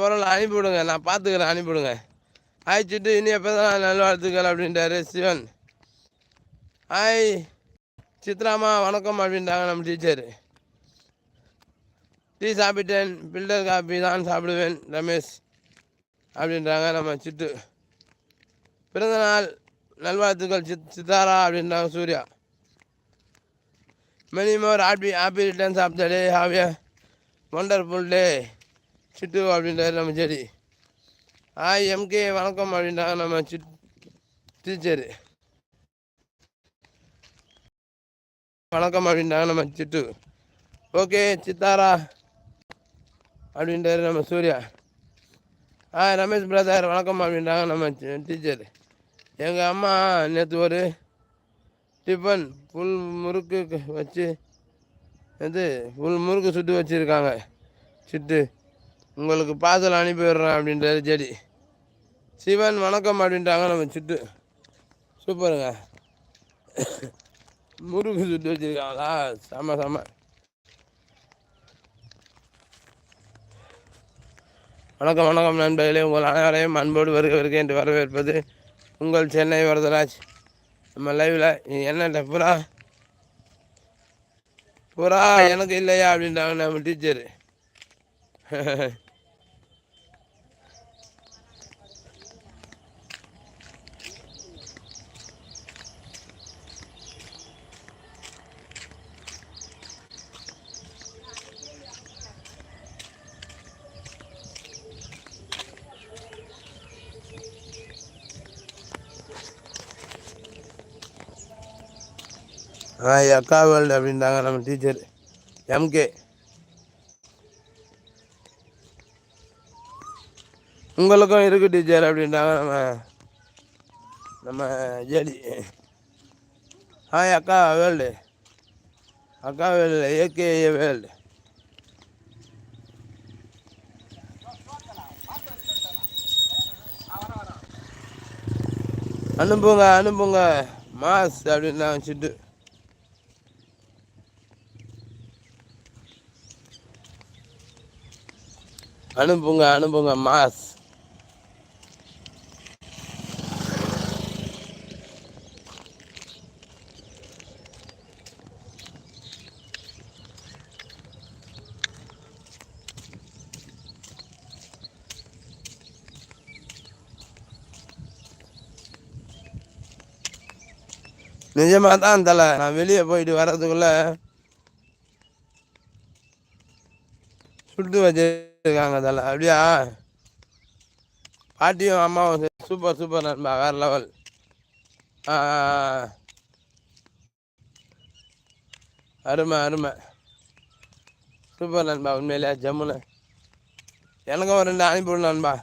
பரவாயில்ல அனுப்பிவிடுங்க. நான் பார்த்துக்கிறேன் அனுப்பிவிடுங்க. ஆயிடுச்சுட்டு இனி எப்போ தான் நல்வாழ்த்துக்கள் அப்படின்றாரு சிவன். ஹாய் சித்ராமா வணக்கம் அப்படின்றாங்க நம்ம டீச்சர் டீ சாப்பிட்டேன் பில்டர் காப்பி தான் சாப்பிடுவேன் ரமேஷ் அப்படின்றாங்க நம்ம சித்து. பிறந்தநாள் நல்வாழ்த்துக்கள் சித் சித்தாரா அப்படின்றாங்க Surya. Many more happy happy returns of the day a wonderful day Chittu அப்படின்றாரு நம்ம செடி. ஆய் எம்கே வணக்கம் அப்படின்றாங்க நம்ம சிட் டீச்சரு வணக்கம் அப்படின்றாங்க நம்ம சிட்டு. ஓகே சித்தாரா அப்படின்றாரு நம்ம சூர்யா. ஆ ரமேஷ் பிரதர் வணக்கம் அப்படின்றாங்க நம்ம டீச்சர். எங்கள் அம்மா நேற்று ஒரு டிஃபன் புல் முறுக்கு வச்சு இது புல் முறுக்கு சுட்டு வச்சுருக்காங்க சுட்டு. உங்களுக்கு பார்சல் அனுப்பி விடுறேன் அப்படின்றாரு செடி சிவன் வணக்கம் அப்படின்ட்டாங்க நம்ம சுட்டு. சூப்பருங்க. முருகு சுட்டு வச்சுருக்காங்களா? செம செம. வணக்கம் வணக்கம் நண்பர்களே. உங்கள் அனைவரையும் அன்போடு வருக வருக என்று வரவேற்பது உங்கள் சென்னை வரதராஜ். நம்ம லைவில் என்ன புறா? புறா எனக்கு இல்லையா அப்படின்றாங்க நம்ம டீச்சரு ஆ அக்கா வேர்ல்டு அப்படின்றாங்க நம்ம டீச்சர் எம்கே உங்களுக்கும் இருக்கு டீச்சர் அப்படின்றாங்க நம்ம நம்ம ஜேடி. ஹாய் அக்கா வேல்டு. அக்கா வேர்ல்டு ஏகே வேர்ல்டு அனுப்புங்க அனுப்புங்க. மாஸ் அப்படின்னு வச்சுட்டு அனுப்புங்க அனுப்புங்க மாஸ். நிஜமாக தான் தலை நான் வெளியே போயிட்டு வர்றதுக்குள்ள சுட்டு இருக்காங்க தலை அப்படியா? பாட்டியும் அம்மாவும் சூப்பர் சூப்பர் நண்பா. வேறு லெவல் அருமை அருமை. சூப்பர் நண்பா உண்மையிலே ஜம்முன்னு. எனக்கும் ஒரு ரெண்டு அனுப்பிவிடும் நண்பா.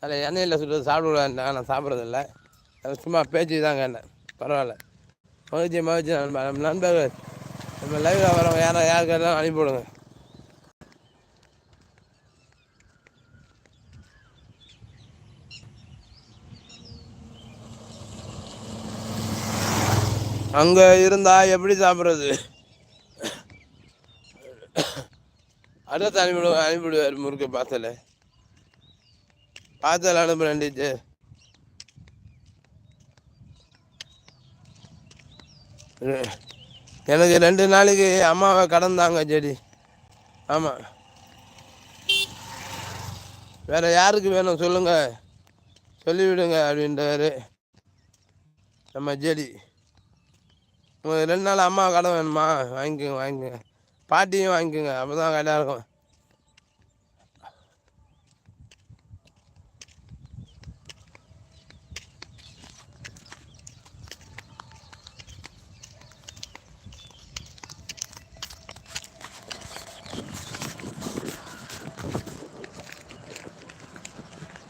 அதில் எண்ணெயில் சுட்டு சாப்பிடுவேன் நான் சாப்பிட்றதில்ல. அது சும்மா பேச்சு தாங்க என்ன. பரவாயில்ல. மகிழ்ச்சி மகிழ்ச்சி நண்பா. நம்ம நண்பர்கள் நம்ம லைவில் வரவங்க யாரா யாருக்கு அனுப்பிவிடுங்க அங்கே இருந்தா எப்படி சாப்பிட்றது? அடுத்த அனுப்பிடு அனுப்பிடுவார் முறுக்கு பார்சல் பார்சல் அனுப்புகிறேன் டீச்சர். எனக்கு ரெண்டு நாளைக்கு அம்மாவை கடந்தாங்க செடி. ஆமாம் வேறு யாருக்கு வேணும் சொல்லுங்கள் சொல்லிவிடுங்க அப்படின்றாரு. நம்ம செடி. ரெண்டு நாள் அம்மா கடை வேணுமா? வாங்கிக்கோங்க வாங்கிக்கோங்க. பாட்டியும் வாங்கிக்கோங்க அப்போ தான் கரெக்டாக இருக்கும்.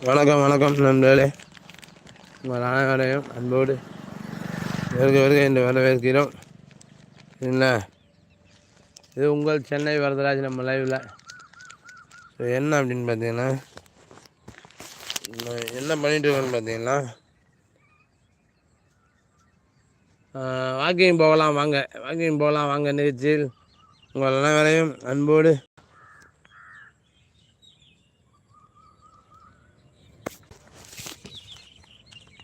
வணக்கம் வணக்கம் நண்பர்களே. உங்கள் அனைவரையும் அன்போடு வருக வருக என்று வரவேற்கிறோம். என்ன? இது உங்கள் சென்னை வரதராஜ் நம்ம லைவில் ஸோ என்ன அப்படின்னு பார்த்தீங்கன்னா என்ன பண்ணிட்டு இருக்கோன்னு பார்த்தீங்கன்னா வாக்கிங் போகலாம் வாங்க. வாக்கிங் போகலாம் வாங்க நிகழ்ச்சியில் உங்கள் அனைவரையும் அன்போடு